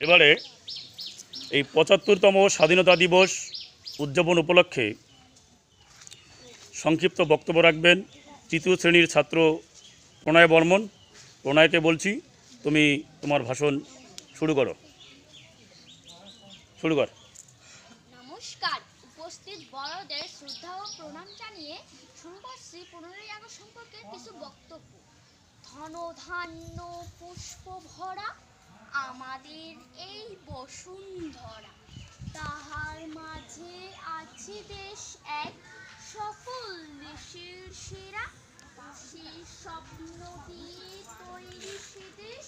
এবারে এই পঁচাত্তরতম স্বাধীনতা দিবস উদযাপন উপলক্ষে সংক্ষিপ্ত বক্তব্য রাখবেন তৃতীয় শ্রেণির ছাত্র প্রণয় বর্মন। প্রণয়কে বলছি, তুমি তোমার ভাষণ শুরু করো। শুরু কর। নমস্কার। উপস্থিত বড়দের শ্রদ্ধা ও প্রণাম জানিয়ে শুরু করছি সম্পর্কে কিছু বক্তব্য। ধন ধান্য পুষ্প ভরা আমাদের এই বসুন্ধরা। তাহার মাঝে আছে দেশ এক, সফল দেশের সেরা। সেই স্বপ্ন দিয়ে তৈরি সে দেশ,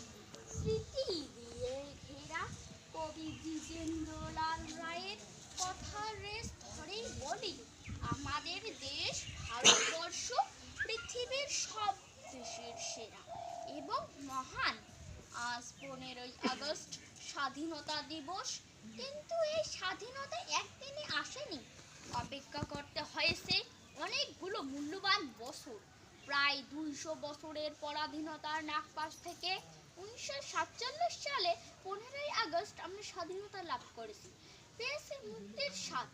স্মৃতি দিয়ে ঘেরা। কবি দ্বিজেন্দ্রলাল রায়ের কথার রেস ধরেই বলি, আমাদের দেশ ভারতবর্ষ পৃথিবীর সব দেশের সেরা এবং মহান আজ পনেরোই আগস্ট স্বাধীনতা দিবস। কিন্তু এই স্বাধীনতা একদিনে আসেনি। অপেক্ষা করতে হয়েছে অনেকগুলো মূল্যবান বছর। প্রায় দুইশো বছরের পরাধীনতার নাগপাশ থেকে উনিশশো সাতচল্লিশ সালে পনেরোই আগস্ট আমরা স্বাধীনতা লাভ করেছি। পেয়েছি মুক্তির স্বাদ।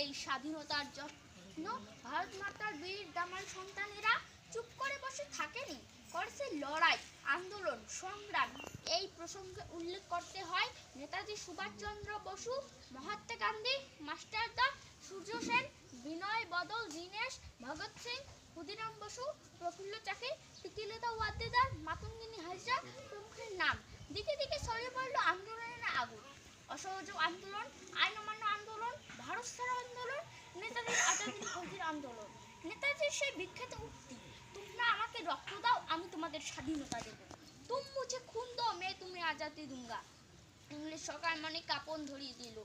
এই স্বাধীনতার জন্য ভারত মাতার বীর দামাল সন্তানেরা চুপ করে বসে করেছে লড়াই, আন্দোলন, সংগ্রাম, এই প্রসঙ্গে উল্লেখ করতে হয় নেতাজি সুভাষচন্দ্র বসু, মহাত্মা গান্ধী মাস্টারদা সূর্য সেন, বিনয় বদল, দীনেশ, ভগৎ সিং, ক্ষুদিরাম বসু, প্রফুল্ল চাকি প্রীতিলতা ওয়াদ্দেদার, মাতঙ্গিনী হাজরা প্রমুখের নাম। দিকে দিকে ছড়িয়ে পড়ল আন্দোলনের আগুন। অসহযোগ আন্দোলন আইন অমান্য আন্দোলন, ভারত ছাড়ো আন্দোলন নেতাজির খোঁজের আন্দোলন। নেতাজির সেই বিখ্যাত আমাকে রক্ত দাও, আমি তোমাদের স্বাধীনতা দেবো। তুম মুঝে খুন দো মে তুমি আজাদি দুঙ্গা। ইংলিশ সরকার মানে কাপন ধরিয়ে দিল।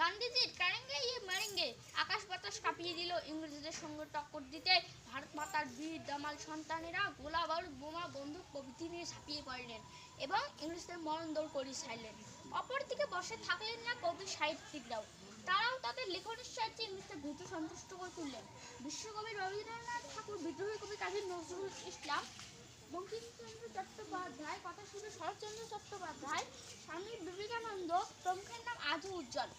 গান্ধীজির কারেঙ্গে ইয়ে মারেঙ্গে, আকাশ বাতাস কাঁপিয়ে দিল। ইংরেজদের সঙ্গে টক্কর দিতে ভারত মাতার বীর, দামাল সন্তানেরা গোলা বারুদ বোমা, বন্দুক প্রভৃতি নিয়ে ছাপিয়ে পড়লেন এবং ইংরেজদের মরণ দৌড় করে ছাড়লেন। অপরদিকে বসে থাকলেন না কবি সাহিত্যিকরাও। তারাও তাদের লেখনের সাহায্যে ইংরেজদের দ্রুত সন্তুষ্ট করে তুললেন। বিশ্বকবি রবীন্দ্রনাথ ঠাকুর, বিদ্রোহী কবি কাজী নজরুল ইসলাম, বঙ্কিমচন্দ্র চট্টোপাধ্যায়, কথা শুনে শরৎচন্দ্র চট্টোপাধ্যায়, স্বামী বিবেকানন্দ, প্রমুখের নাম আজও উজ্জ্বল।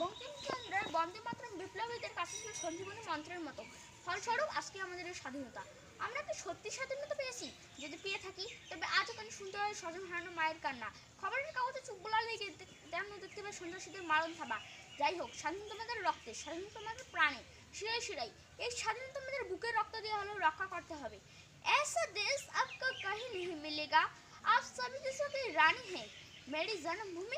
বঙ্কিমচন্দ্রের বন্দে মাতরম বিপ্লবীদের কাছে ছিল সঞ্জীবনী মন্ত্রের মতো ফলস্বরূপ আজকে আমাদের এই স্বাধীনতা আমরা কি সত্যি স্বাধীনতা পেয়েছি যদি পেয়ে থাকি তবে আজও কেন শুনতে হয় স্বজন হারানো মায়ের কান্না খবরের কাগজে চুপ বলা লেগে তেমন দেখতে পাই সন্ত্রাসীদের মারণ থাবা যাই হোক স্বাধীনতা আমাদের রক্তে স্বাধীনতা আমাদের প্রাণে শিরাই শিরাই এই স্বাধীনতা আমাদের বুকের রক্ত দিয়ে হলেও রক্ষা করতে হবে ऐसा देश आपको कहीं नहीं मिलेगा आप सभी देशों की रानी है मेरी जन्मभूमि